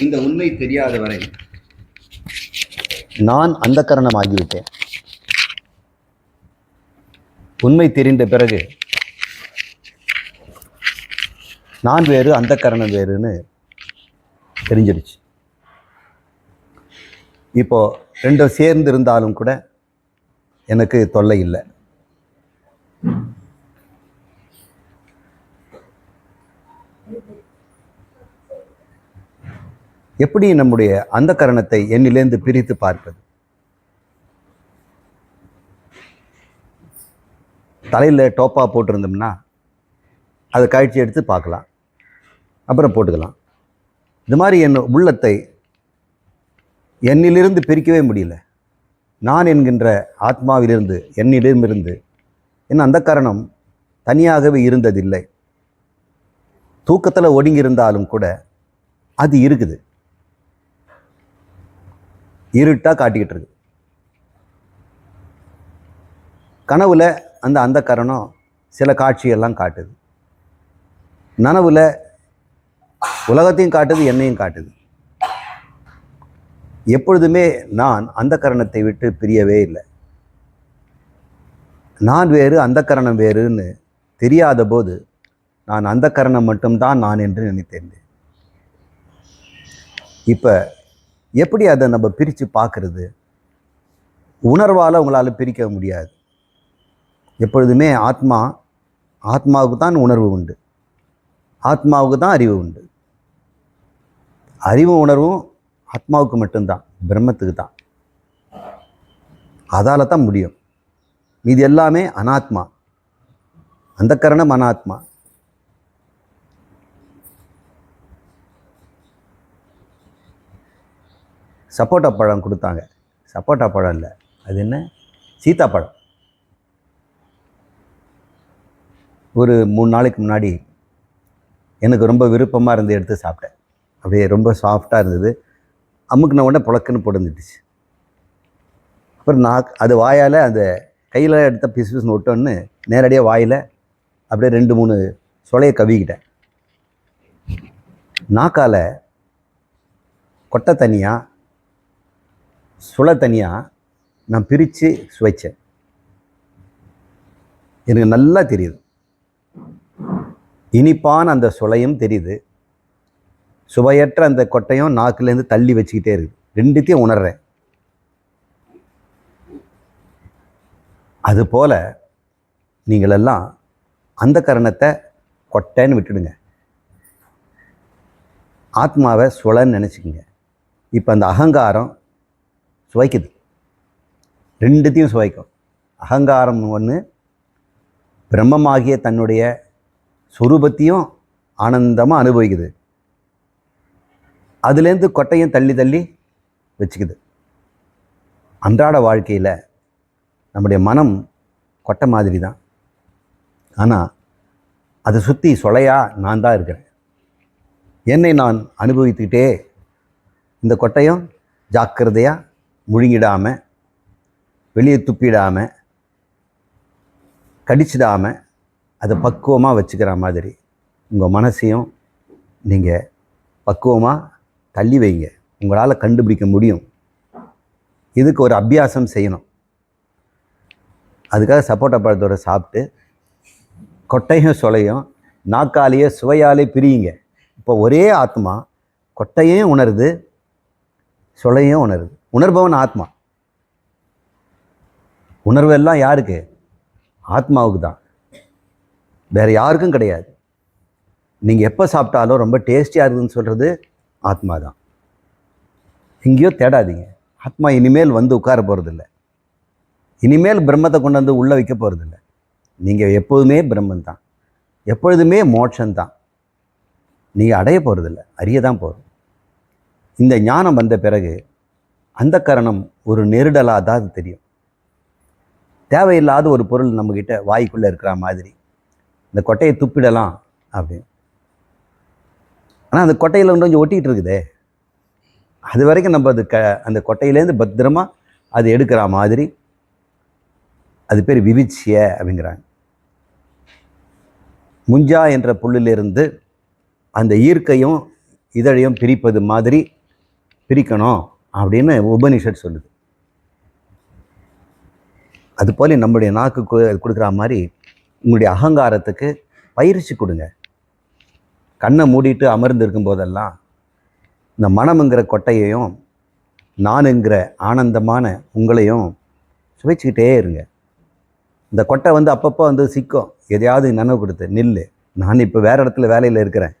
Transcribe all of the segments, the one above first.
இந்த உண்மை தெரியாத வரை நான் அந்த ஆகிவிட்டேன் உண்மை தெரிந்த பிறகு நான் வேறு அந்த கரணம் வேறுன்னு தெரிஞ்சிருச்சு இப்போ ரெண்டும் சேர்ந்து இருந்தாலும் கூட எனக்கு தொல்லை இல்லை. எப்படி நம்முடைய அந்த கரணத்தை என்னிலேருந்து பிரித்து பார்ப்பது? தலையில் டோப்பா போட்டிருந்தோம்னா அதை காய்ச்சி எடுத்து பார்க்கலாம். அப்புறம் போட்டுக்கலாம். இது மாதிரி என் உள்ளத்தை என்னிலிருந்து பிரிக்கவே முடியல. நான் என்கின்ற ஆத்மாவிலிருந்து என்னிடமிருந்து என் அந்த கரணம் தனியாகவே இருந்ததில்லை. தூக்கத்தில் ஒடுங்கி இருந்தாலும் கூட அது இருக்குது. இருட்டாக காட்டிக்கிட்டு இருக்கு. கனவுல அந்த அந்த கரணம் சில காட்சியெல்லாம் காட்டுது. நனவுல உலகத்தையும் காட்டுது என்னையும் காட்டுது. எப்பொழுதுமே நான் அந்த கரணத்தை விட்டு பிரியவே இல்லை. நான் வேறு அந்த கரணம் வேறுன்னு தெரியாத போது நான் அந்த கரணம் மட்டும்தான் நான் என்று நினைத்தேன். இப்போ எப்படி அதை நம்ம பிரித்து பார்க்குறது? உணர்வால் உங்களால் பிரிக்க முடியாது. எப்பொழுதுமே ஆத்மா ஆத்மாவுக்கு தான் உணர்வு உண்டு. ஆத்மாவுக்கு தான் அறிவு உண்டு. அறிவும் உணர்வும் ஆத்மாவுக்கு மட்டும்தான் பிரம்மத்துக்கு தான். அதால் தான் முடியும். இது எல்லாமே அனாத்மா. அந்த கரணம் அனாத்மா. சப்போட்டா பழம் கொடுத்தாங்க. சப்போட்டா பழம் இல்லை. அது என்ன? சீத்தாப்பழம். ஒரு மூணு நாளைக்கு முன்னாடி எனக்கு ரொம்ப விருப்பமாக இருந்து எடுத்து சாப்பிட்டேன். அப்படியே ரொம்ப சாஃப்டாக இருந்தது. அமுக்குன உடனே புழக்குன்னு பொடந்துட்டுச்சு அப்புறம் நான் அது வாயால் அந்த கையில் எடுத்த பிசு பிசுன்னு விட்டோன்னு நேரடியாக வாயில் அப்படியே ரெண்டு மூணு சொலையை கவிக்கிட்டேன். நாக்கால் கொட்டை தனியாக சுளை தனியாக நான் பிரித்து சுவைச்சேன். எனக்கு நல்லா தெரியுது. இனிப்பான அந்த சுளையும் தெரியுது. சுவையற்ற அந்த கொட்டையும் நாக்குலேருந்து தள்ளி வச்சுக்கிட்டே இருக்குது ரெண்டுத்தையும் உணர்கிறேன் அதுபோல் நீங்களெல்லாம் அந்த கரணத்தை கொட்டைன்னு விட்டுடுங்க. ஆத்மாவை சுழன்னு நினச்சிக்கோங்க. இப்போ அந்த அகங்காரம் சுவைக்குது. ரெண்டுத்தையும் சுவைக்கும். அகங்காரம் ஒன்று பிரம்மமாகிய தன்னுடைய சுரூபத்தையும் ஆனந்தமாக அனுபவிக்குது. அதுலேருந்து கொட்டையும் தள்ளி தள்ளி வச்சுக்குது. அன்றாட வாழ்க்கையில் நம்முடைய மனம் கொட்டை மாதிரி தான் ஆனால் அதை சுற்றி சொலையா நான் தான் இருக்கிறேன். என்னை நான் அனுபவித்துக்கிட்டே இந்த கொட்டையும் ஜாக்கிரதையாக முழுங்கிடாமல் வெளியே துப்பிடாமல் கடிச்சிடாமல் அதை பக்குவமாக வச்சுக்கிற மாதிரி உங்கள் மனசையும் நீங்கள் பக்குவமாக தள்ளி வைங்க. உங்களால் கண்டுபிடிக்க முடியும். இதுக்கு ஒரு அபியாசம் செய்யணும். அதுக்காக சப்போட்டா பழத்தோட சாப்பிட்டு கொட்டையும் சொலையும் நாக்காலேயே சுவையாலே பிரியுங்க. இப்போ ஒரே ஆத்மா கொட்டையும் உணருது சொலையும் உணருது. உணர்பவன் ஆத்மா. உணர்வெல்லாம் யாருக்கு? ஆத்மாவுக்கு தான் வேறு யாருக்கும் கிடையாது. நீங்கள் எப்போ சாப்பிட்டாலும் ரொம்ப டேஸ்டியாக இருக்குதுன்னு சொல்கிறது ஆத்மா தான் எங்கேயோ தேடாதீங்க. ஆத்மா இனிமேல் வந்து உட்கார போகிறதில்ல இனிமேல் பிரம்மத்தை கொண்டு வந்து உள்ளே வைக்க போகிறதில்ல நீங்கள் எப்போதுமே பிரம்மன் தான் எப்பொழுதுமே மோட்சம்தான் நீங்கள் அடைய போகிறதில்ல அறிய தான் போகிறோம் இந்த ஞானம் வந்த பிறகு அந்த கரணம் ஒரு நெருடலாக தான் அது தெரியும். தேவையில்லாத ஒரு பொருள் நம்மக்கிட்ட வாய்க்குள்ளே இருக்கிற மாதிரி. இந்த கொட்டையை துப்பிடலாம் அப்படின்னு. ஆனால் அந்த கொட்டையில் கொஞ்சம் ஒட்டிகிட்டு இருக்குதே. அது வரைக்கும் நம்ம அது க அந்த கொட்டையிலேருந்து பத்திரமா அது எடுக்கிற மாதிரி. அது பேர் விவிச்சிய அப்படிங்கிறாங்க. முஞ்சா என்ற புல்லிலிருந்து அந்த ஈர்க்கையும் இதழையும் பிரிப்பது மாதிரி பிரிக்கணும். அப்படின்னு உபனிஷத் சொல்லுது. அது போல் நம்முடைய நாக்கு கொடுக்குற மாதிரி உங்களுடைய அகங்காரத்துக்கு பயிற்சி கொடுங்க. கண்ணை மூடிட்டு அமர்ந்திருக்கும் போதெல்லாம் இந்த மனம்ங்கிற கொட்டையையும் நானுங்கிற ஆனந்தமான உங்களையும் சுவைச்சிக்கிட்டே இருங்க. இந்த கொட்டை வந்து அப்பப்போ வந்து சிக்கும். எதையாவது நினைவு கொடுத்து நில்லு நான் இப்போ வேறு இடத்துல வேலையில் இருக்கிறேன்.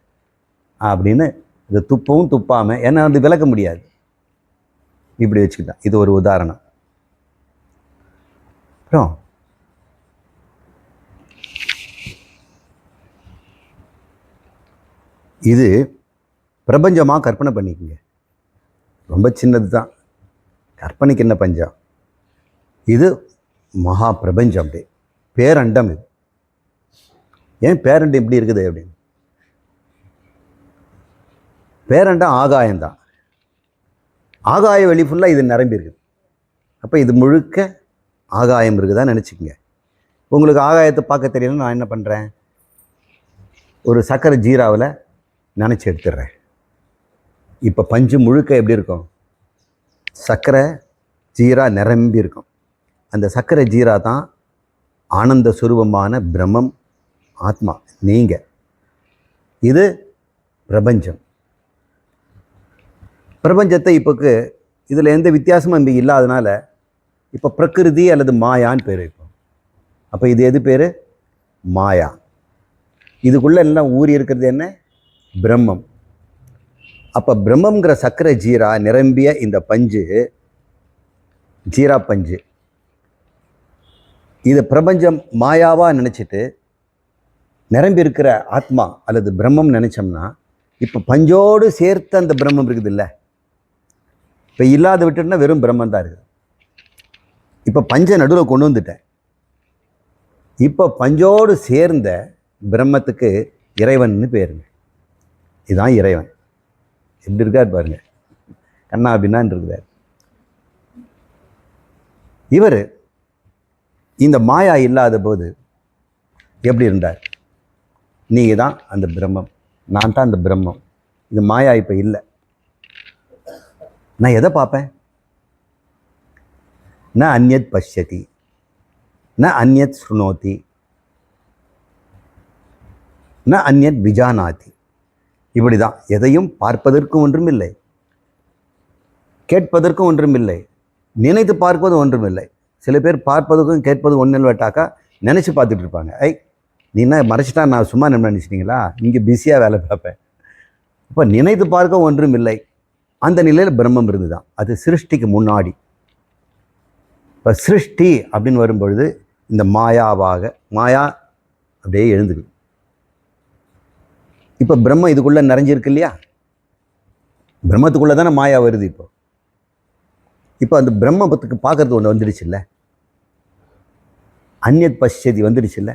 அப்படின்னு இதை துப்பவும் துப்பாமல் ஏன்னா வந்து விளக்க முடியாது. இப்படி வச்சுக்கிட்டான். இது ஒரு உதாரணம். அப்புறம் இது பிரபஞ்சமாக கற்பனை பண்ணிக்கங்க. ரொம்ப சின்னது தான். கற்பனைக்கு என்ன பஞ்சம்? இது மகா பிரபஞ்சம் அப்படி. பேரண்டம் இது. ஏன் பேரண்டம் இப்படி இருக்குது அப்படின்னு? பேரண்டம் ஆகாயம்தான். ஆகாய வழி ஃபுல்லாக இது நிரம்பி இருக்குது அப்போ இது முழுக்க ஆகாயம் இருக்குதா நினச்சிக்கங்க. உங்களுக்கு ஆகாயத்தை பார்க்க தெரியலன்னு நான் என்ன பண்ணுறேன் ஒரு சக்கரை ஜீராவில் நினச்சி எடுத்துடுறேன். இப்போ பஞ்சு முழுக்க எப்படி இருக்கும்? சக்கரை ஜீரா நிரம்பி இருக்கும். அந்த சக்கரை ஜீரா தான் ஆனந்த சுரூபமான பிரம்மம் ஆத்மா நீங்கள் இது பிரபஞ்சம். பிரபஞ்சத்தை இப்போக்கு இதில் எந்த வித்தியாசமும் இங்கே இல்லாதனால இப்போ பிரகிருதி அல்லது மாயான்னு பேர் இருக்கும் அப்போ இது எது பேர்? மாயா. இதுக்குள்ளே எல்லாம் ஊறி இருக்கிறது என்ன? பிரம்மம். அப்போ பிரம்மங்கிற சக்கரை ஜீரா நிரம்பிய இந்த பஞ்சு ஜீரா பஞ்சு. இது பிரபஞ்சம் மாயாவாக நினச்சிட்டு நிரம்பி இருக்கிற ஆத்மா அல்லது பிரம்மம் நினச்சோம்னா இப்போ பஞ்சோடு சேர்த்து அந்த பிரம்மம் இருக்குது இல்லை இப்போ இல்லாத விட்டுட்டுனா வெறும் பிரம்மன் தான் இருக்குது. இப்போ பஞ்ச நடுவில் கொண்டு வந்துட்டேன். இப்போ பஞ்சோடு சேர்ந்த பிரம்மத்துக்கு இறைவன்னு பேருங்க. இதுதான் இறைவன். எப்படி இருக்கார் பாருங்க. கண்ணா பின்னான்னு இருக்கிறார் இவர் இந்த மாயா இல்லாத போது எப்படி இருந்தார்? நீங்கள் தான் அந்த பிரம்மம். நான் தான் அந்த பிரம்மம். இது மாயா இப்போ இல்லை. நான் எதை பார்ப்பேன்? ந அந்யத் பஷ்யதி. ந அந்யத் ஸ்ருணோதி. ந அந்யத் விஜானாதி இப்படி தான் எதையும் பார்ப்பதற்கும் ஒன்றும் இல்லை. கேட்பதற்கும் ஒன்றும் இல்லை. நினைத்து பார்ப்பது ஒன்றும் இல்லை. சில பேர் பார்ப்பதுக்கும் கேட்பதும் ஒன்றும் விட்டாக்கா நினச்சி பார்த்துட்டு இருப்பாங்க. ஐ நீ என்ன மறைச்சிட்டா நான் சும்மா நம்ம நினச்சிட்டிங்களா? இங்கே பிஸியாக வேலை பார்ப்பேன். இப்போ நினைத்து பார்க்க ஒன்றும் இல்லை. அந்த நிலையில் பிரம்மம் இருந்துதான். அது சிருஷ்டிக்கு முன்னாடி. இப்போ சிருஷ்டி அப்படின்னு வரும்பொழுது இந்த மாயாவாக மாயா அப்படியே எழுந்துக்குது. இப்போ பிரம்மம் இதுக்குள்ளே நிறைஞ்சிருக்கு இல்லையா? பிரம்மத்துக்குள்ளே தானே மாயா வருது இப்போ. இப்போ அந்த பிரம்மத்துக்கு பார்க்குறது ஒன்று வந்துடுச்சுல்ல அந்நியத் வந்துடுச்சு இல்லை?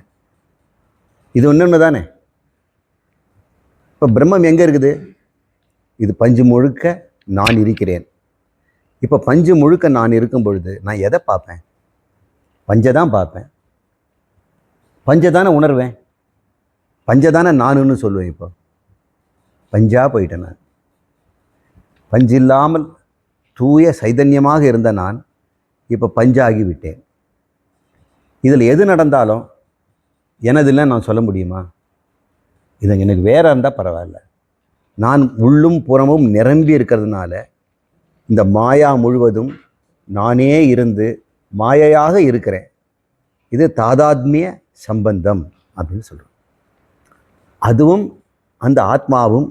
இது ஒன்று ஒன்று தானே? இப்போ பிரம்மம் எங்கே இருக்குது? இது பஞ்சு முழுக்க நான் இருக்கிறேன். இப்போ பஞ்சு முழுக்க நான் இருக்கும் பொழுது நான் எதை பார்ப்பேன்? பஞ்சை தான் பார்ப்பேன். பஞ்சை தானே உணர்வேன். பஞ்சை தானே நானுன்னு சொல்லுவேன் இப்போ. பஞ்சாக போயிட்டேன் நான். பஞ்சு இல்லாமல் தூய சைதன்யமாக இருந்த நான் இப்போ பஞ்சாகி விட்டேன். இதில் எது நடந்தாலும் எனதில்லை நான் சொல்ல முடியுமா? இது எனக்கு வேற இருந்தால் பரவாயில்ல. நான் உள்ளும் புறமும் நிரம்பி இருக்கிறதுனால இந்த மாயா முழுவதும் நானே இருந்து மாயையாக இருக்கிறேன். இது தாதாத்மிய சம்பந்தம் அப்படின்னு சொல்கிறோம் அதுவும் அந்த ஆத்மாவும்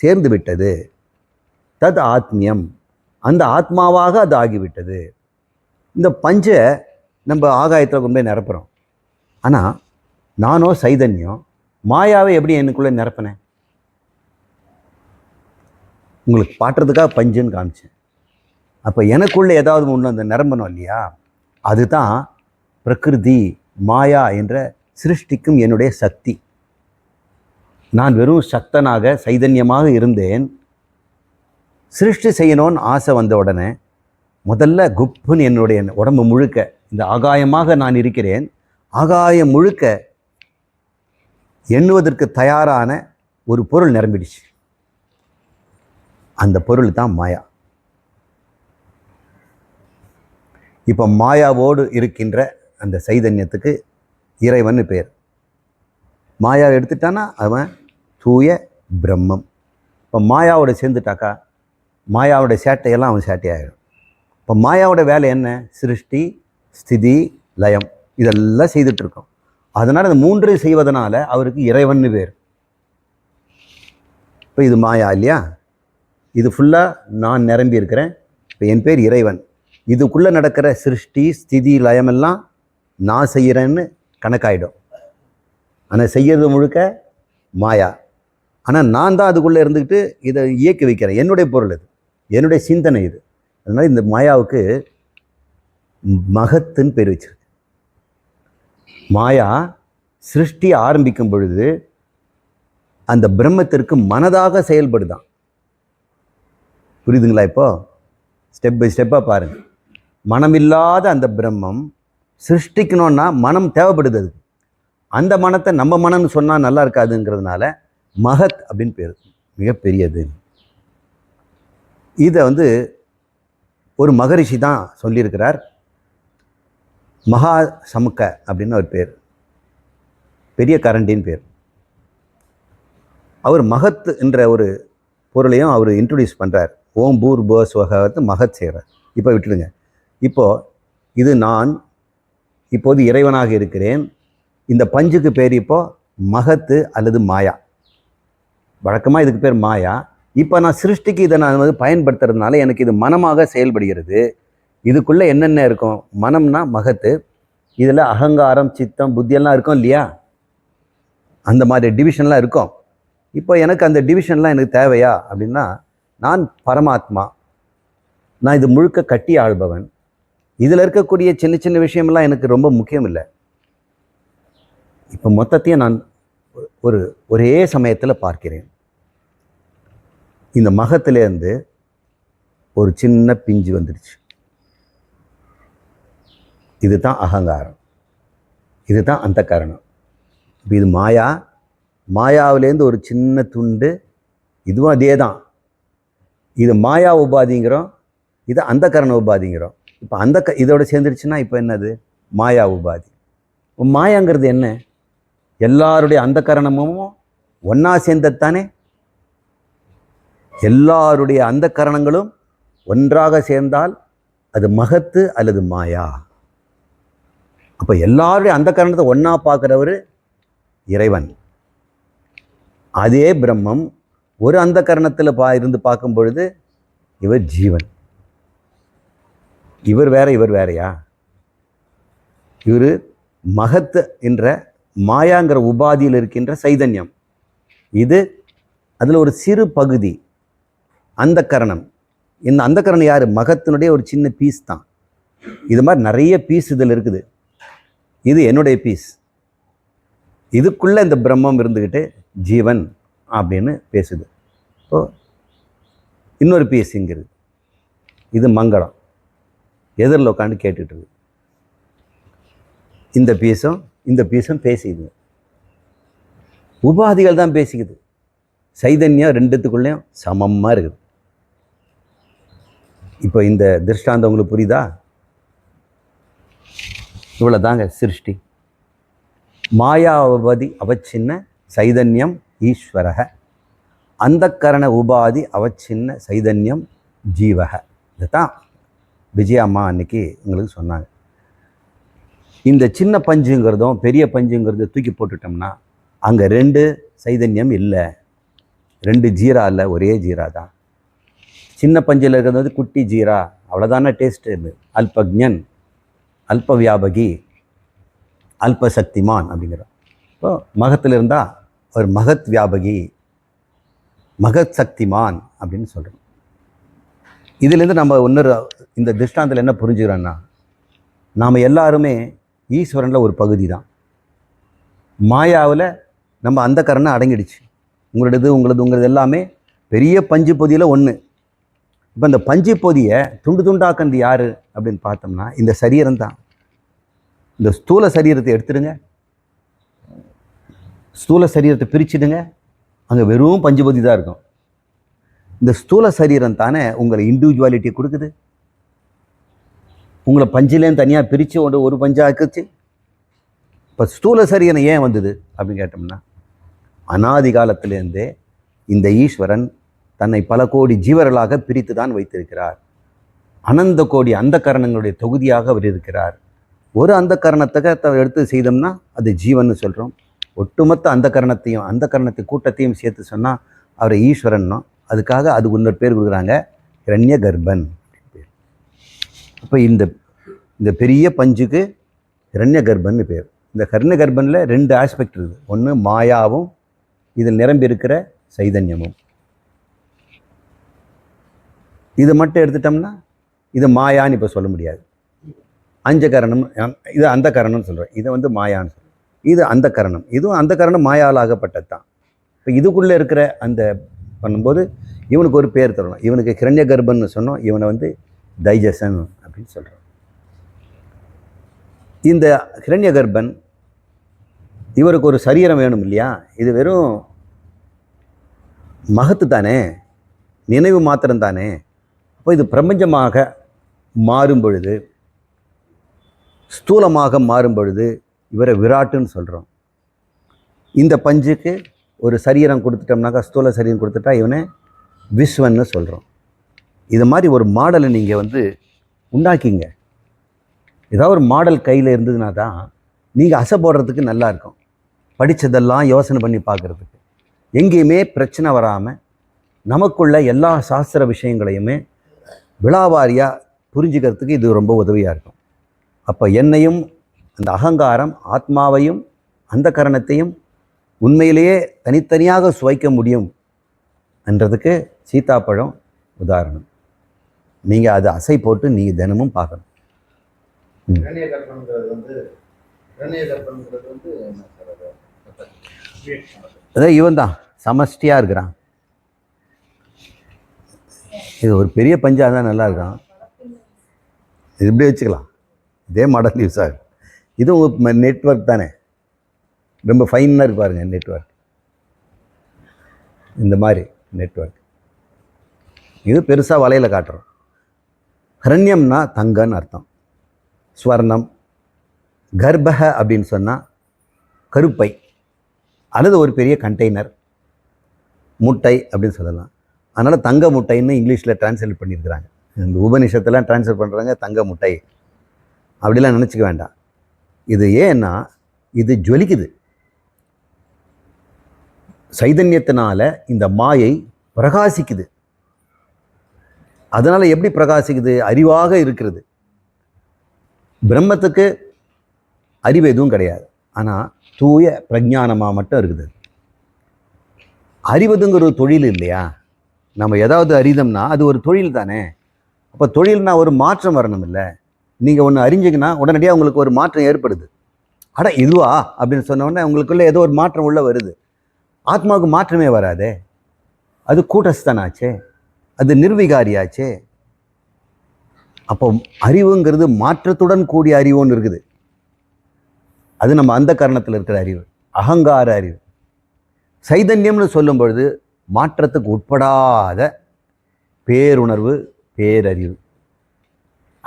சேர்ந்து விட்டது. தத் ஆத்மியம். அந்த ஆத்மாவாக அது ஆகிவிட்டது. இந்த பஞ்சை நம்ம ஆகாயத்தில் கொண்டு போய் நிரப்புகிறோம் ஆனால் நானோ சைதன்யம் மாயாவை எப்படி எனக்குள்ளே நிரப்பினேன்? உங்களுக்கு பாட்டுறதுக்காக பஞ்சுன்னு காமிச்சேன். அப்போ எனக்குள்ளே ஏதாவது ஒன்று அந்த நிரம்பணும் இல்லையா? அதுதான் பிரகிருதி மாயா என்ற சிருஷ்டிக்கும் என்னுடைய சக்தி. நான் வெறும் சக்தனாக சைதன்யமாக இருந்தேன். சிருஷ்டி செய்யணும்னு ஆசை வந்த உடனே முதல்ல குப்புன்னு என்னுடைய உடம்பு முழுக்க இந்த ஆகாயமாக நான் இருக்கிறேன். ஆகாயம் முழுக்க எண்ணுவதற்கு தயாரான ஒரு பொருள் நிரம்பிடுச்சு. அந்த பொருள் தான் மாயா. இப்போ மாயாவோடு இருக்கின்ற அந்த சைதன்யத்துக்கு இறைவன் பேர். மாயா எடுத்துட்டானா அவன் தூய பிரம்மம். இப்போ மாயாவோட சேர்ந்துட்டாக்கா மாயாவோட சேட்டையெல்லாம் அவன் சேட்டையாகிடும் இப்போ மாயாவோட வேலை என்ன? சிருஷ்டி ஸ்திதி லயம். இதெல்லாம் செய்துட்ருக்கோம் அதனால் இந்த மூன்று செய்வதனால அவருக்கு இறைவன்னு பேர். இப்போ இது மாயா இல்லையா? இது ஃபுல்லாக நான் நிரம்பி இருக்கிறேன். இப்போ என் பேர் இறைவன். இதுக்குள்ளே நடக்கிற சிருஷ்டி ஸ்திதி லயமெல்லாம் நான் செய்கிறேன்னு கணக்காயிடும். ஆனால் செய்யறது முழுக்க மாயா. ஆனால் நான் தான் அதுக்குள்ளே இருந்துக்கிட்டு இதை இயக்கி வைக்கிறேன். என்னுடைய பொருள் இது. என்னுடைய சிந்தனை இது. அதனால் இந்த மாயாவுக்கு மகத்துன்னு பேர் வச்சிருக்கு. மாயா சிருஷ்டி ஆரம்பிக்கும் பொழுது அந்த பிரம்மத்திற்கு மனதாக செயல்படுதான். புரியுதுங்களா இப்போது ஸ்டெப் பை ஸ்டெப்பாக பாருங்கள் மனமில்லாத அந்த பிரம்மம் சிருஷ்டிக்கணும்னா மனம் தேவைப்படுது அதுக்கு. அந்த மனத்தை நம்ம மனம்னு சொன்னால் நல்லா இருக்காதுங்கிறதுனால மகத் அப்படின்னு பேர். மிகப்பெரியது. இதை வந்து ஒரு மகரிஷி தான் சொல்லியிருக்கிறார். மகா சமுக்க அப்படின்னு ஒரு பேர். பெரிய கரண்டின்னு பேர். அவர் மகத் என்ற ஒரு பொருளையும் அவர் இன்ட்ரடியூஸ் பண்ணுறார் ஓம் பூர் போஸ் மகத் செய்கிறார் இப்போ விட்டுடுங்க. இப்போது இது நான் இப்போது இறைவனாக இருக்கிறேன். இந்த பஞ்சுக்கு பேர் இப்போ மகத்து அல்லது மாயா. வழக்கமாக இதுக்கு பேர் மாயா. இப்போ நான் சிருஷ்டிக்கு இதை நான் வந்து பயன்படுத்துறதுனால எனக்கு இது மனமாக செயல்படுகிறது. இதுக்குள்ளே என்னென்ன இருக்கும்? மனம்னா மகத்து. இதில் அகங்காரம் சித்தம் புத்தியெல்லாம் இருக்கும் இல்லையா? அந்த மாதிரி டிவிஷன்லாம் இருக்கும். இப்போ எனக்கு அந்த டிவிஷன்லாம் எனக்கு தேவையா? அப்படின்னா நான் பரமாத்மா. நான் இது முழுக்க கட்டி ஆள்பவன். இதில் இருக்கக்கூடிய சின்ன சின்ன விஷயமெல்லாம் எனக்கு ரொம்ப முக்கியம் இல்லை இப்போ மொத்தத்தையும் நான் ஒரு ஒரே சமயத்தில் பார்க்கிறேன். இந்த மகத்திலேருந்து ஒரு சின்ன பிஞ்சு வந்துடுச்சு. இதுதான் அகங்காரம். இதுதான் அந்த காரணம். இப்போ இது மாயா. மாயாவிலேருந்து ஒரு சின்ன துண்டு. இதுவும் அதே தான் இது மாயா உபாதிங்கிறோம் இது அந்த கரண உபாதிங்கிறோம். இப்போ அந்த க இதோட சேர்ந்துருச்சுன்னா இப்போ என்னது? மாயா உபாதி. இப்போ மாயாங்கிறது என்ன? எல்லாருடைய அந்த கரணமும் ஒன்றா சேர்ந்தது தானே எல்லாருடைய அந்த கரணங்களும் ஒன்றாக சேர்ந்தால் அது மகத்து அல்லது மாயா? அப்போ எல்லாருடைய அந்த கரணத்தை ஒன்றா பார்க்குறவர் இறைவன். அதே பிரம்மம் ஒரு அந்த கரணத்தில் பா இருந்து பார்க்கும் பொழுது இவர் ஜீவன். இவர் வேற இவர் வேறையா? இவர் மகத்து என்ற மாயாங்கிற உபாதியில் இருக்கின்ற சைதன்யம். இது அதில் ஒரு சிறு பகுதி. அந்த கரணம். இந்த அந்த கரணம் யார்? மகத்தினுடைய ஒரு சின்ன பீஸ் தான். இது மாதிரி நிறைய பீஸ் இதில் இருக்குது. இது என்னுடைய பீஸ் இதுக்குள்ளே இந்த பிரம்மம் இருந்துக்கிட்டு ஜீவன் அப்படின்னு பேசுது. இப்போ இன்னொரு பிஎஸ்சிங்கிறது இது மங்களம் எதிரில் உட்காந்து கேட்டுட்டு இந்த பீஸும் இந்த பீஸும் பேசிக்குது. உபாதிகள் தான் பேசிக்குது. சைதன்யம் ரெண்டுத்துக்குள்ளேயும் சமமாக இருக்குது. இப்போ இந்த திருஷ்டாந்தம் உங்களுக்கு புரியுதா? இவ்வளோ தாங்க சிருஷ்டி. மாயாவதி அவச்சின்ன சைதன்யம் ஈஸ்வரக அந்தக்கரண உபாதி அவச்சின்ன சைதன்யம் ஜீவக இதுதான் விஜயா அம்மா அன்னைக்கு உங்களுக்கு சொன்னாங்க. இந்த சின்ன பஞ்சுங்கிறதும் பெரிய பஞ்சுங்கிறத தூக்கி போட்டுட்டோம்னா அங்கே ரெண்டு சைதன்யம் இல்லை. ரெண்டு ஜீரா இல்லை ஒரே ஜீரா தான். சின்ன பஞ்சில் இருக்கிறது வந்து குட்டி ஜீரா அவ்வளோதானே டேஸ்ட்டு அல்பக்ஞன் அல்ப வியாபகி அல்பசக்திமான் அப்படிங்கிறோம். இப்போ மகத்தில் இருந்தால் ஒரு மகத் வியாபகி மகத் சக்திமான் அப்படின்னு சொல்கிறோம் இதுலேருந்து நம்ம இன்னொரு இந்த திருஷ்டாந்தத்தில் என்ன புரிஞ்சுக்கிறோன்னா நாம் எல்லாருமே ஈஸ்வரனில் ஒரு பகுதி தான் மாயாவில் நம்ம அந்த கரணை அடங்கிடுச்சு. உங்களோடது உங்களது உங்களது எல்லாமே பெரிய பஞ்சு பொதியில் ஒன்று இப்போ இந்த பஞ்சு பொதியை துண்டு துண்டாக்கந்து யார் அப்படின்னு பார்த்தோம்னா இந்த சரீரம் தான் இந்த ஸ்தூல சரீரத்தை எடுத்துடுங்க ஸ்தூல சரீரத்தை பிரிச்சுடுங்க. அங்கே வெறும் பஞ்சு தான் இருக்கும். இந்த ஸ்தூல சரீரம் தானே உங்களை இண்டிவிஜுவாலிட்டி கொடுக்குது. உங்களை பஞ்சிலேருந்து தனியாக பிரித்து ஒன்று ஒரு பஞ்சாக்குச்சு இப்போ ஸ்தூல சரீரம் ஏன் வந்தது அப்படின்னு கேட்டோம்னா அனாதி காலத்திலேருந்தே இந்த ஈஸ்வரன் தன்னை பல கோடி ஜீவர்களாக பிரித்து தான் வைத்திருக்கிறார். அனந்த கோடி அந்த கரணங்களுடைய தொகுதியாக அவர் இருக்கிறார். ஒரு அந்த கரணத்தை எடுத்து செய்தோம்னா அது ஜீவன்னு சொல்கிறோம் ஒட்டுமொத்த அந்த கரணத்தையும் அந்த கரணத்தை கூட்டத்தையும் சேர்த்து சொன்னால் அவரை ஈஸ்வரன்னோ அதுக்காக அதுக்கு இன்னொரு பேர் கொடுக்குறாங்க இரண்ய கர்ப்பன் பேர். அப்போ இந்த இந்த பெரிய பஞ்சுக்கு இரண்ய கர்ப்பன்னு பேர். இந்த கர்ண கர்ப்பனில் ரெண்டு ஆஸ்பெக்ட் இருக்குது. ஒன்று மாயாவும் இதில் நிரம்பி இருக்கிற சைதன்யமும். இதை மட்டும் எடுத்துட்டோம்னா இது மாயான்னு இப்போ சொல்ல முடியாது. அஞ்ச கரணம் இது அந்த கரணம்னு சொல்கிறேன் இதை வந்து மாயான்னு சொல்கிறேன் இது அந்த கரணம். இதுவும் அந்த கரணம் மாயாலாகப்பட்டது தான் இப்போ இதுக்குள்ளே இருக்கிற அந்த பண்ணும்போது இவனுக்கு ஒரு பேர் தரணும். இவனுக்கு கிரண்ய கர்ப்பன்னு சொன்னோம். இவனை வந்து தைஜசன் அப்படின்னு சொல்கிறோம் இந்த கிரண்ய கர்ப்பன் இவருக்கு ஒரு சரீரம் வேணும் இல்லையா? இது வெறும் மகத்து தானே? நினைவு மாத்திரம் தானே? அப்போ இது பிரபஞ்சமாக மாறும் பொழுது ஸ்தூலமாக மாறும் பொழுது இவரை விராட்டுன்னு சொல்கிறோம் இந்த பஞ்சுக்கு ஒரு சரீரம் கொடுத்துட்டோம்னாக்கா ஸ்தூல சரீரம் கொடுத்துட்டா இவனை விஸ்வன்னு சொல்கிறோம் இது மாதிரி ஒரு மாடலை நீங்கள் வந்து உண்டாக்கிங்க. ஏதாவது ஒரு மாடல் கையில் இருந்ததுனா தான் நீங்கள் அசை போடுறதுக்கு நல்லா இருக்கும். படித்ததெல்லாம் யோசனை பண்ணி பார்க்குறதுக்கு. எங்கேயுமே பிரச்சனை வராமல் நமக்குள்ள எல்லா சாஸ்திர விஷயங்களையுமே விழாவாரியாக புரிஞ்சுக்கிறதுக்கு இது ரொம்ப உதவியாக இருக்கும். அப்போ என்னையும் அந்த அகங்காரம் ஆத்மாவையும் அந்த கரணத்தையும் உண்மையிலேயே தனித்தனியாக சுவைக்க முடியும் என்றதுக்கு சீதாப்பழம் உதாரணம். நீங்கள் அது அசை போட்டு நீங்கள் தினமும் பார்க்கணும். அதான் இவன் தான் சமஷ்டியாக இருக்கிறான். இது ஒரு பெரிய பஞ்சா தான் நல்லா இருக்கான். இது இப்படி வச்சுக்கலாம். இதே மாடல் யூஸ் ஆகும் இதுவும் நெட்ஒர்க் தானே. ரொம்ப ஃபைனாக இருக்கு பாருங்க நெட்ஒர்க் இந்த மாதிரி நெட்ஒர்க் இது பெருசாக வலையில் காட்டுறோம். ஹரண்யம்னா தங்கன்னு அர்த்தம். ஸ்வர்ணம் கர்ப்பக அப்படின்னு சொன்னால் கருப்பை அல்லது ஒரு பெரிய கண்டெய்னர் முட்டை அப்படின்னு சொல்லலாம். அதனால் தங்க முட்டைன்னு இங்கிலீஷில் டிரான்ஸ்லேட் பண்ணியிருக்கிறாங்க. இந்த உபநிஷத்தெல்லாம் ட்ரான்ஸ்லேட் பண்ணுறாங்க தங்க முட்டை. அப்படிலாம் நினச்சிக்க வேண்டாம். இது ஏன்னா இது ஜொலிக்குது. சைதன்யத்தினால இந்த மாயை பிரகாசிக்குது. அதனால் எப்படி பிரகாசிக்குது? அறிவாக இருக்கிறது. பிரம்மத்துக்கு அறிவு எதுவும் கிடையாது. ஆனால் தூய பிரஜானமாக மட்டும் இருக்குது. அறிவதுங்கிற ஒரு தொழில் இல்லையா? நம்ம ஏதாவது அறிதம்னா அது ஒரு தொழில் தானே. அப்போ தொழில்னா ஒரு மாற்றம் வரணும் இல்லை நீங்கள் ஒன்று அறிஞ்சிங்கன்னா உடனடியாக உங்களுக்கு ஒரு மாற்றம் ஏற்படுது. அட இதுவா? அப்படின்னு சொன்ன உடனே ஏதோ ஒரு மாற்றம் உள்ளே வருது. ஆத்மாவுக்கு மாற்றமே வராதே. அது கூட்டஸ்தானாச்சே. அது நிர்விகாரியாச்சே. அப்போ அறிவுங்கிறது மாற்றத்துடன் கூடிய அறிவுன்னு இருக்குது. அது நம்ம அந்த காரணத்தில் இருக்கிற அறிவு. அகங்கார அறிவு. சைதன்யம்னு சொல்லும் பொழுது மாற்றத்துக்கு உட்படாத பேருணர்வு பேரறிவு.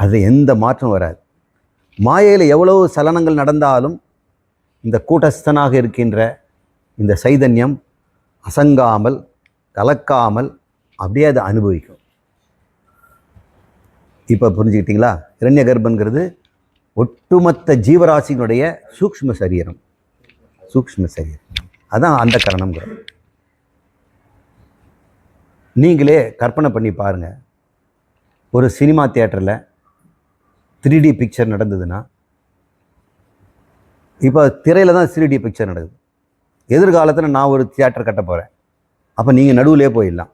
அது எந்த மாற்றம் வராது. மாயையில் எவ்வளவு சலனங்கள் நடந்தாலும் இந்த கூட்டஸ்தனாக இருக்கின்ற இந்த சைதன்யம் அசங்காமல் கலக்காமல் அப்படியே அதை அனுபவிக்கும். இப்போ புரிஞ்சுக்கிட்டீங்களா? இரண்ய கர்ப்பங்கிறது ஒட்டுமொத்த ஜீவராசியினுடைய சூக்ஷ்ம சரீரம். சூக்ஷ்ம சரீரம். அதான் அந்த கரணம்ங்கிறோம் நீங்களே கற்பனை பண்ணி பாருங்கள் ஒரு சினிமா தியேட்டரில் த்ரீ டி பிக்சர் நடந்ததுன்னா இப்போ திரையில் தான் த்ரீ டி பிக்சர் நடக்குது. எதிர்காலத்தில் நான் ஒரு தியேட்டர் கட்ட போகிறேன் அப்போ நீங்கள் நடுவிலே போயிடலாம்.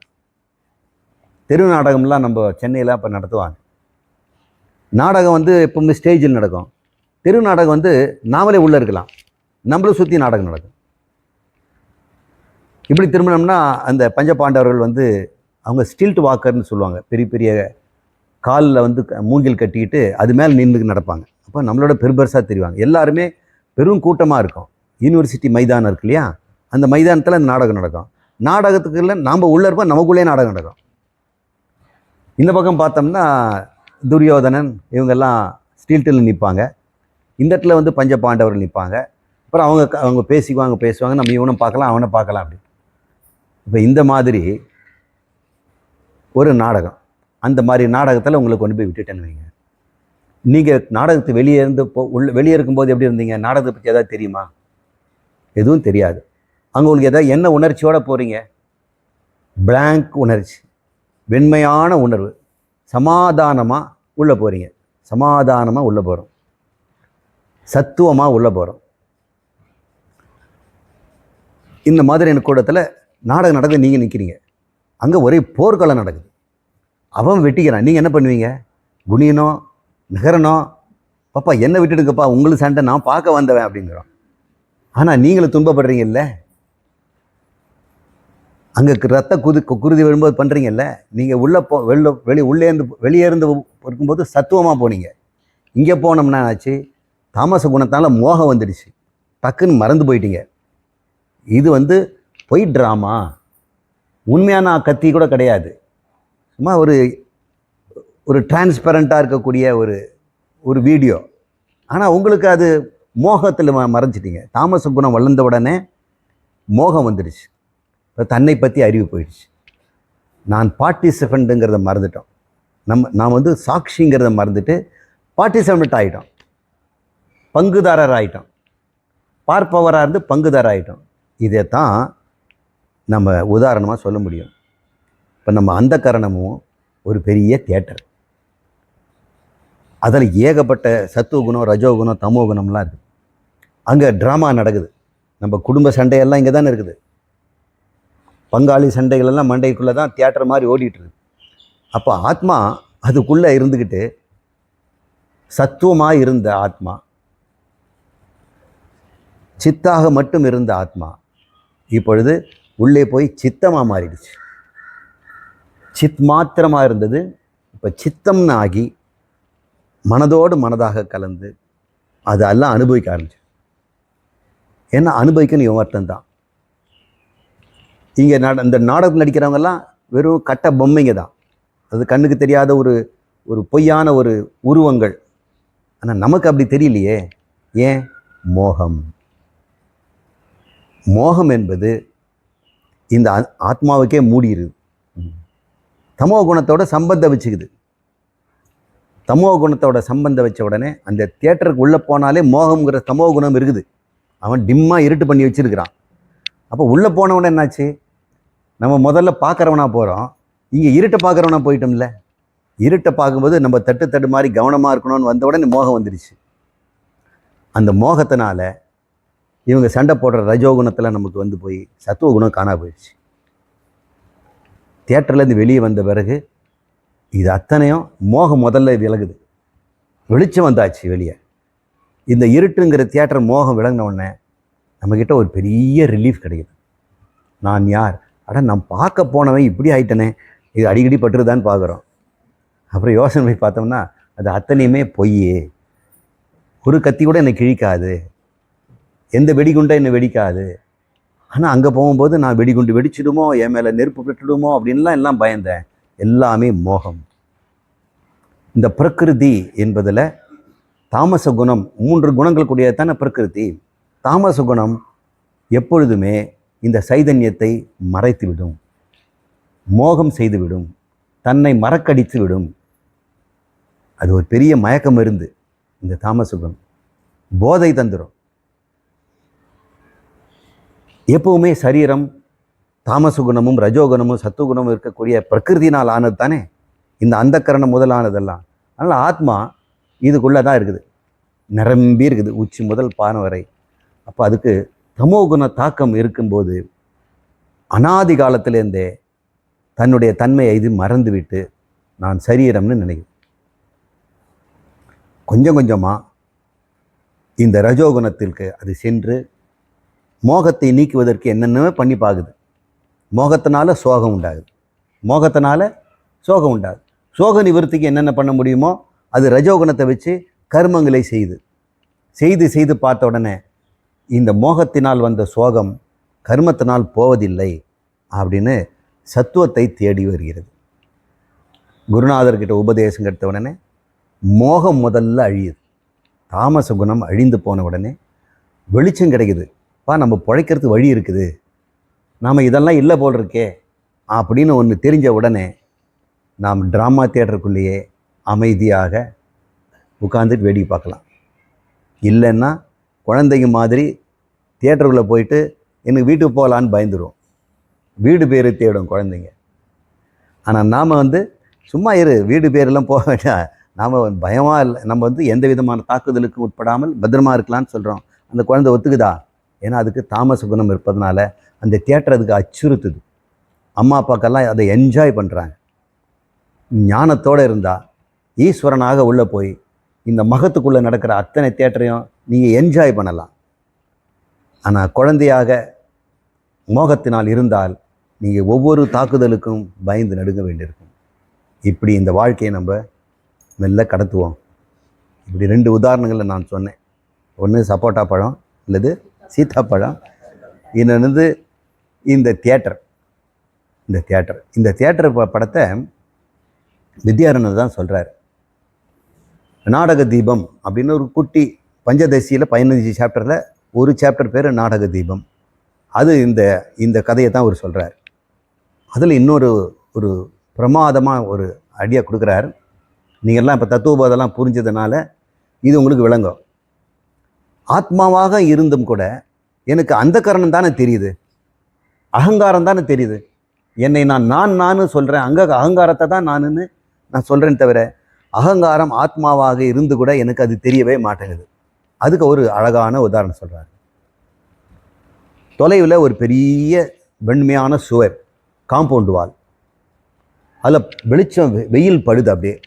தெரு நாடகம்லாம் நம்ம சென்னையில் அப்போ நடத்துவாங்க. நாடகம் வந்து எப்பவுமே ஸ்டேஜில் நடக்கும். தெரு நாடகம் வந்து நாமளே உள்ளே இருக்கலாம். நம்மளும் சுற்றி நாடகம் நடக்கும். இப்படி திரும்பினோம்னா அந்த பஞ்சபாண்டவர்கள் வந்து அவங்க ஸ்டில்ட் வாக்கர்னு சொல்லுவாங்க. பெரிய பெரிய காலில் வந்து க- மூங்கில் கட்டிக்கிட்டு அது மேலே நின்று நடப்பாங்க. அப்போ நம்மளோட பெருபெருசாக தெரிவாங்க. எல்லாருமே பெரும் கூட்டமாக இருக்கும். யூனிவர்சிட்டி மைதானம் இருக்கு இல்லையா? அந்த மைதானத்தில் அந்த நாடகம் நடக்கும். நாடகத்துக்குள்ள நாம் உள்ளே இருப்போம் நமக்குள்ளே நாடகம் நடக்கும். இந்த பக்கம் பார்த்தோம்னா துரியோதனன் இவங்கெல்லாம் ஸ்டீல்டில் நிற்பாங்க இந்த இடத்துல வந்து பஞ்ச பாண்டவர்கள் நிற்பாங்க அப்புறம் அவங்க அவங்க பேசிக்குவாங்க பேசுவாங்க. நம்ம இவனை பார்க்கலாம் அவனை பார்க்கலாம் அப்படி இப்போ இந்த மாதிரி ஒரு நாடகம். அந்த மாதிரி நாடகத்தில் உங்களை கொண்டு போய் விட்டுட்டேன்னு வைங்க. நீங்கள் நாடகத்தை வெளியே இருந்து போ உள்ள வெளியே இருக்கும்போது எப்படி இருந்தீங்க? நாடகத்தை பற்றி எதாவது தெரியுமா? எதுவும் தெரியாது. அங்கே உங்களுக்கு எதாவது என்ன உணர்ச்சியோடு போகிறீங்க பிளாங்க் உணர்ச்சி. வெண்மையான உணர்வு. சமாதானமாக உள்ளே போகிறீங்க சமாதானமாக உள்ளே போகிறோம் சத்துவமாக உள்ளே போகிறோம் இந்த மாதிரி கூட்டத்தில் நாடகம் நடக்குது நீங்கள் நிற்கிறீங்க அங்கே ஒரே போர்க்களம் நடக்குது. அவன் வெட்டிக்கிறான். நீங்கள் என்ன பண்ணுவீங்க? குனியணும் நிகரனோ பாப்பா என்ன விட்டுடுங்கப்பா. உங்களுக்கு சண்டை நான் பார்க்க வந்தவன் அப்படிங்கிறோம் ஆனால் நீங்களும் துன்பப்படுறீங்கல்ல? அங்கே ரத்த குது குருதி விழும்போது பண்ணுறீங்கல்ல நீங்கள் உள்ளே போ வெளில வெளி உள்ளே இருந்து வெளியே இருந்து இருக்கும்போது சத்துவமாக போனீங்க. இங்கே போனோம்னா ஆச்சு? தாமச குணத்தால் மோகம் வந்துடுச்சு. டக்குன்னு மறந்து போயிட்டீங்க. இது வந்து பொய் ட்ராமா. உண்மையான கத்தி கூட கிடையாது. சும்மா ஒரு ஒரு டிரான்ஸ்பரண்ட்டாக இருக்கக்கூடிய ஒரு ஒரு வீடியோ ஆனால் உங்களுக்கு அது மோகத்தில் ம- மறைஞ்சிட்டீங்க. தாமச குணம் வளர்ந்த உடனே மோகம் வந்துடுச்சு. இப்போ தன்னை பற்றி அறிவு போயிடுச்சு. நான் பார்ட்டிசிபெண்ட்டுங்கிறத மறந்துட்டோம். நம்ம நான் வந்து சாட்சிங்கிறத மறந்துட்டு பார்ட்டிசிபெண்ட் ஆகிட்டோம் பங்குதாரர் ஆகிட்டோம் பார்ப்பவராக இருந்து பங்குதாரர் ஆகிட்டோம் இதை தான் நம்ம உதாரணமாக சொல்ல முடியும். இப்போ நம்ம அந்த கரணமும் ஒரு பெரிய தேட்டர் அதில் ஏகப்பட்ட சத்துவகுணம் ரஜோகுணம் தமோகுணம்லாம் இருக்குது அங்கே ட்ராமா நடக்குது. நம்ம குடும்ப சண்டையெல்லாம் இங்கே தானே இருக்குது. பங்காளி சண்டைகள் எல்லாம் மண்டைக்குள்ளே தான் தியேட்டர் மாதிரி ஓடிட்டுருக்கு. அப்போ ஆத்மா அதுக்குள்ளே இருந்துக்கிட்டு சத்துவமாக இருந்த ஆத்மா சித்தாக மட்டும் இருந்த ஆத்மா இப்பொழுது உள்ளே போய் சித்தமாக மாறிடுச்சு. சித் மாத்திரமாக இருந்தது. இப்போ சித்தம்னு ஆகி மனதோடு மனதாக கலந்து அதெல்லாம் அனுபவிக்க ஆரம்பிச்சு. ஏன்னா அனுபவிக்கணும் இவன் ஒருத்தன் தான். இங்கே நட இந்த நாடகம் நடிக்கிறவங்கெல்லாம் வெறும் கட்ட பொம்மைங்க தான். அது கண்ணுக்கு தெரியாத ஒரு ஒரு பொய்யான ஒரு உருவங்கள். ஆனால் நமக்கு அப்படி தெரியலையே. ஏன்? மோகம். மோகம் என்பது இந்த ஆத்மாவுக்கே மூடிடுது தமோ குணத்தோட சம்பந்தம் வச்சுக்குது. தமோ குணத்தோட சம்பந்தம் வச்ச உடனே அந்த தியேட்டருக்கு உள்ளே போனாலே மோகம்ங்கிற தமோ குணம் இருக்குது. அவன் டிம்மாக இருட்டு பண்ணி வச்சிருக்கிறான். அப்போ உள்ளே போனவுடனே என்னாச்சு? நம்ம முதல்ல பார்க்குறவனா போகிறோம் இங்கே இருட்டை பார்க்குறவனா போயிட்டோம்ல. இருட்டை பார்க்கும்போது நம்ம தட்டு தட்டு மாதிரி கவனமாக இருக்கணும்னு வந்த உடனே மோகம் வந்துடுச்சு அந்த மோகத்தினால இவங்க சண்டை போடுற ரஜோகுணத்தில் நமக்கு வந்து போய் சத்துவ குணம் காணா போயிடுச்சு. தியேட்டர்லேருந்து வெளியே வந்த பிறகு இது அத்தனையும் மோகம் முதல்ல விலகுது. வெளிச்சம் வந்தாச்சு வெளியே. இந்த இருட்டுங்கிற தியேட்டர் மோகம் விளங்கின உடனே நம்மக்கிட்ட ஒரு பெரிய ரிலீஃப் கிடைக்குது. நான் யார்? அட நான் பார்க்க போனவன் இப்படி ஆயிட்டனே. இது அடிக்கடி பட்டுருதான்னு பார்க்குறோம். அப்புறம் யோசனை போய் பார்த்தோம்னா அது அத்தனையுமே பொய். ஒரு கத்தி கூட என்னை கிழிக்காது. எந்த வெடிகுண்டை என்னை வெடிக்காது. ஆனால் அங்கே போகும்போது நான் வெடிகுண்டு வெடிச்சிடுமோ என் மேலே நெருப்பு விட்டுடுமோ அப்படின்லாம் எல்லாம் பயந்தேன். எல்லாமே மோகம். இந்த பிரகிருதி என்பதில் தாமச குணம் மூன்று குணங்கள் கூடியதான பிரகிருதி. தாமச குணம் எப்பொழுதுமே இந்த சைதன்யத்தை மறைத்துவிடும். மோகம் செய்துவிடும். தன்னை மறக்கடித்து விடும் அது ஒரு பெரிய மயக்கம் இருந்து இந்த தாமச குணம். போதை தந்துடும் எப்பவுமே சரீரம் தாமச குணமும் ரஜோகுணமும் சத்துவகுணமும் இருக்கக்கூடிய பிரகிருதினால் ஆனது தானே? இந்த அந்தக்கரணம் முதலானதெல்லாம். அதனால் ஆத்மா இதுக்குள்ளே தான் இருக்குது. நிரம்பி இருக்குது உச்சி முதல் பானை வரை. அப்போ அதுக்கு தமோகுண தாக்கம் இருக்கும்போது அனாதி காலத்திலேருந்தே தன்னுடைய தன்மையை இது மறந்துவிட்டு நான் சரீரம்னு நினைக்கும். கொஞ்சம் கொஞ்சமாக இந்த ரஜோகுணத்திற்கு அது சென்று மோகத்தை நீக்குவதற்கு என்னென்னவே பண்ணி பார்க்குது. மோகத்தினால சோகம் உண்டாகுது. மோகத்தினால சோகம் உண்டாகுது. சோக நிவர்த்திக்கு என்னென்ன பண்ண முடியுமோ அது ரஜோகுணத்தை வச்சு கர்மங்களை செய்து செய்து செய்து பார்த்த உடனே இந்த மோகத்தினால் வந்த சோகம் கர்மத்தினால் போவதில்லை அப்படின்னு சத்துவத்தை தேடி வருகிறது. குருநாதர்கிட்ட உபதேசம் கெடுத்த உடனே மோகம் முதல்ல அழியுது. தாமச குணம் அழிந்து போன உடனே வெளிச்சம் கிடைக்குது. பா நம்ம பிழைக்கிறதுக்கு வழி இருக்குது. நாம் இதெல்லாம் இல்லை போல் இருக்கே அப்படின்னு ஒன்று தெரிஞ்ச உடனே நாம் ட்ராமா தேட்டருக்குள்ளேயே அமைதியாக உட்காந்துட்டு வேடிக்கை பார்க்கலாம். இல்லைன்னா குழந்தைங்க மாதிரி தேட்டருக்குள்ளே போயிட்டு எனக்கு வீட்டுக்கு போகலான்னு பயந்துரும் வீடு பேர் தேடும் குழந்தைங்க. ஆனால் நாம் வந்து சும்மா இரு வீடு பேரெல்லாம் போக வேண்டாம். நாம் பயமாக இல்லை நம்ம வந்து எந்த விதமான தாக்குதலுக்கு உட்படாமல் பத்திரமா இருக்கலாம்னு சொல்கிறோம் அந்த குழந்தை ஒத்துக்குதா? ஏன்னா அதுக்கு தாமச குணம் இருப்பதனால அந்த தியேட்டர் அதுக்கு அச்சுறுத்துது. அம்மா அப்பாக்கெல்லாம் அதை என்ஜாய் பண்ணுறாங்க ஞானத்தோடு இருந்தால் ஈஸ்வரனாக உள்ளே போய் இந்த மகத்துக்குள்ளே நடக்கிற அத்தனை தேட்டரையும் நீங்கள் என்ஜாய் பண்ணலாம். ஆனால் குழந்தையாக மோகத்தினால் இருந்தால் நீங்கள் ஒவ்வொரு தாக்குதலுக்கும் பயந்து நடுங்க வேண்டியிருக்கும். இப்படி இந்த வாழ்க்கையை நம்ம மெல்ல கடத்துவோம். இப்படி ரெண்டு உதாரணங்களை நான் சொன்னேன். ஒன்று சப்போட்டா பழம் அல்லது சீத்தாப்பழம் இன்னொன்று இந்த தியேட்டர். இந்த தியேட்டர். இந்த தியேட்டர் ப- படத்தை வித்யாரண்யர் தான் சொல்கிறார் நாடக தீபம் அப்படின்னு ஒரு குட்டி பஞ்சதசியில் பதினஞ்சு சாப்டரில் ஒரு சாப்டர் பேர் நாடக தீபம். அது இந்த இந்த கதையை தான் அவர் சொல்கிறார் அதில் இன்னொரு ஒரு பிரமாதமாக ஒரு ஐடியா கொடுக்குறாரு. நீங்கள்லாம் இப்போ தத்துவபோதெல்லாம் புரிஞ்சதுனால இது உங்களுக்கு விளங்கும். ஆத்மாவாக இருந்தும் கூட எனக்கு அந்த கரணம் தானே தெரியுது. அகங்காரம் தானே தெரியுது. என்னை நான் நான் நான் சொல்கிறேன் அங்க அகங்காரத்தை தான் நானுன்னு நான் சொல்கிறேன் தவிர அகங்காரம் ஆத்மாவாக இருந்து கூட எனக்கு அது தெரியவே மாட்டேங்குது. அதுக்கு ஒரு அழகான உதாரணம் சொல்கிறார் தொலைவில் ஒரு பெரிய வெண்மையான சுவர் காம்பவுண்ட் வால். அதில் வெளிச்சம் வெ- வெயில் படுது அப்படியே.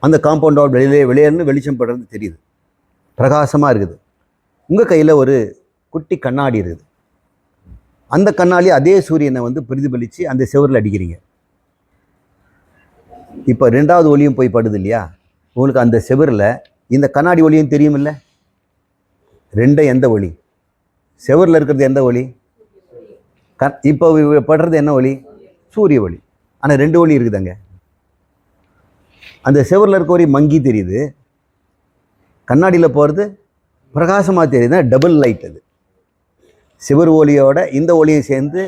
அந்த காம்பவுண்ட் வால் வெளியிலே வெளியேன்னு வெளிச்சம் படுறது தெரியுது. பிரகாசமாக இருக்குது. உங்கள் கையில் ஒரு குட்டி கண்ணாடி இருக்குது. அந்த கண்ணாடி அதே சூரியனை வந்து பிரதிபலித்து அந்த செவரில் அடிக்கிறீங்க. இப்போ ரெண்டாவது ஒளியும் போய் படுது இல்லையா? உங்களுக்கு அந்த செவரில் இந்த கண்ணாடி ஒளியும் தெரியுமில்ல? ரெண்டும் எந்த ஒளி? செவரில் இருக்கிறது எந்த ஒளி? க இப்போ படுறது என்ன ஒளி? சூரிய ஒளி. ஆனால் ரெண்டு ஒளி இருக்குதுங்க? அந்த செவரில் இருக்க ஒளி மங்கி தெரியுது. கண்ணாடியில் போகிறது பிரகாசமாக தெரியுது. டபுள் லைட் அது. சிவர் ஒளியோட இந்த ஒளியை சேர்ந்து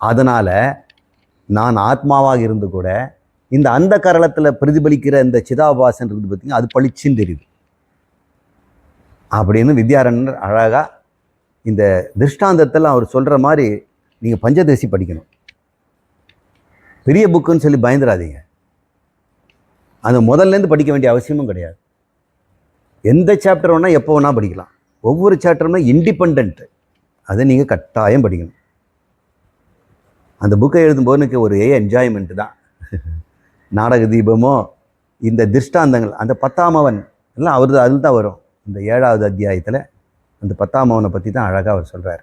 அதனால் நான் ஆத்மாவாக இருந்து கூட இந்த அந்த கரளத்தில் பிரதிபலிக்கிற இந்த சிதாபாசன் இருக்குது பார்த்தீங்கன்னா அது பளிச்சுன்னு தெரியுது. அப்படின்னு வித்யாரண்யர் அழகாக இந்த திருஷ்டாந்தத்தில் அவர் சொல்கிற மாதிரி நீங்கள் பஞ்சதசி படிக்கணும். பெரிய புக்குன்னு சொல்லி பயந்துடாதீங்க அது முதல்லேருந்து படிக்க வேண்டிய அவசியமும் கிடையாது. எந்த சாப்டர் வேணால் எப்போ வேணால் படிக்கலாம். ஒவ்வொரு சாப்டருமே இண்டிபெண்ட்டு அதை நீங்கள் கட்டாயம் படிக்கணும். அந்த புக்கை எழுதும்போது எனக்கு ஒரு என்ஜாய்மெண்ட் தான். நாடக தீபமோ இந்த திருஷ்டாந்தங்கள் அந்த பத்தாமவன் எல்லாம் அவர் அதில் தான் வரும். இந்த ஏழாவது அத்தியாயத்தில் அந்த பத்தாமவனை பற்றி தான் அழகாக அவர் சொல்கிறார்